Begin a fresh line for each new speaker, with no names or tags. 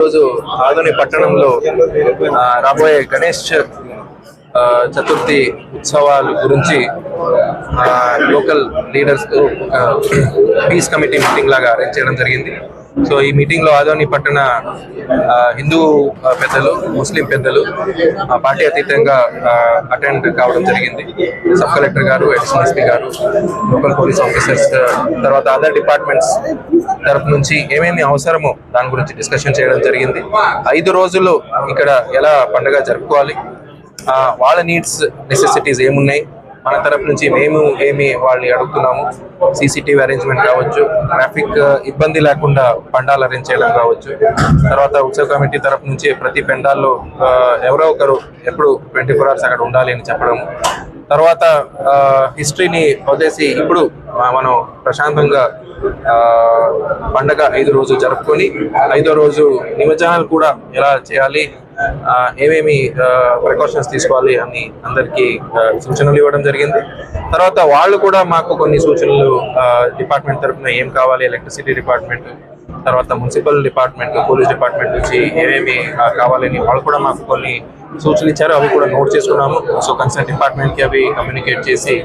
రోజు ఆదోని పట్టణంలో రాబోయే గణేష్ ఆ, చతుర్థి ఉత్సవాల గురించి ఆ, లోకల్ లీడర్స్తో పీస్ కమిటీ మీటింగ్ లాగా అరేంజ్ చేయడం జరిగింది. సో ఈ మీటింగ్లో ఆదోని పట్టణ హిందూ పెద్దలు ముస్లిం పెద్దలు ఆ, పార్టీ అతీతంగా అటెండ్ కావడం జరిగింది. సబ్ కలెక్టర్ గారు అడిషనల్ ఎస్పీ గారు లోకల్ పోలీస్ ఆఫీసర్స్ తర్వాత అదర్ డిపార్ట్మెంట్స్ తరపు నుంచి ఏమేమి అవసరమో దాని గురించి డిస్కషన్ చేయడం జరిగింది. ఐదు రోజులు ఇక్కడ ఎలా పండుగ జరుపుకోవాలి? వాళ్ళ నీడ్స్ నెసెసిటీస్ ఏమున్నాయి? మన తరపు నుంచి మేము ఏమి వాళ్ళని అడుగుతున్నాము సీసీటీవీ అరేంజ్మెంట్ కావచ్చు ట్రాఫిక్ uh, ఇబ్బంది లేకుండా పండాలు అరేంజ్ చేయడం కావచ్చు. తర్వాత ఉత్సవ కమిటీ తరపు నుంచి ప్రతి పెండాల్లో uh, ఎవరో ఒకరు ఎప్పుడు ట్వంటీ ఫోర్ అవర్స్ అక్కడ ఉండాలి అని చెప్పడం. తర్వాత uh, హిస్టరీని వదిలేసి ఇప్పుడు మనం ప్రశాంతంగా పండగ ఐదు రోజు జరుపుకొని ఐదో రోజు నిమజ్జనాలు కూడా ఎలా చేయాలి ఏమేమి ప్రికాషన్స్ తీసుకోవాలి అని అందరికీ సూచనలు ఇవ్వడం జరిగింది. తర్వాత వాళ్ళు కూడా మాకు కొన్ని సూచనలు డిపార్ట్మెంట్ తరఫున ఏం కావాలి ఎలక్ట్రిసిటీ డిపార్ట్మెంట్ తర్వాత మున్సిపల్ డిపార్ట్మెంట్ పోలీస్ డిపార్ట్మెంట్ నుంచి ఏమేమి కావాలని వాళ్ళు కూడా మాకు కొన్ని సూచనలు ఇచ్చారు. అవి కూడా నోట్ చేసుకున్నాము. సో కన్సర్న్ డిపార్ట్మెంట్కి అవి కమ్యూనికేట్ చేసి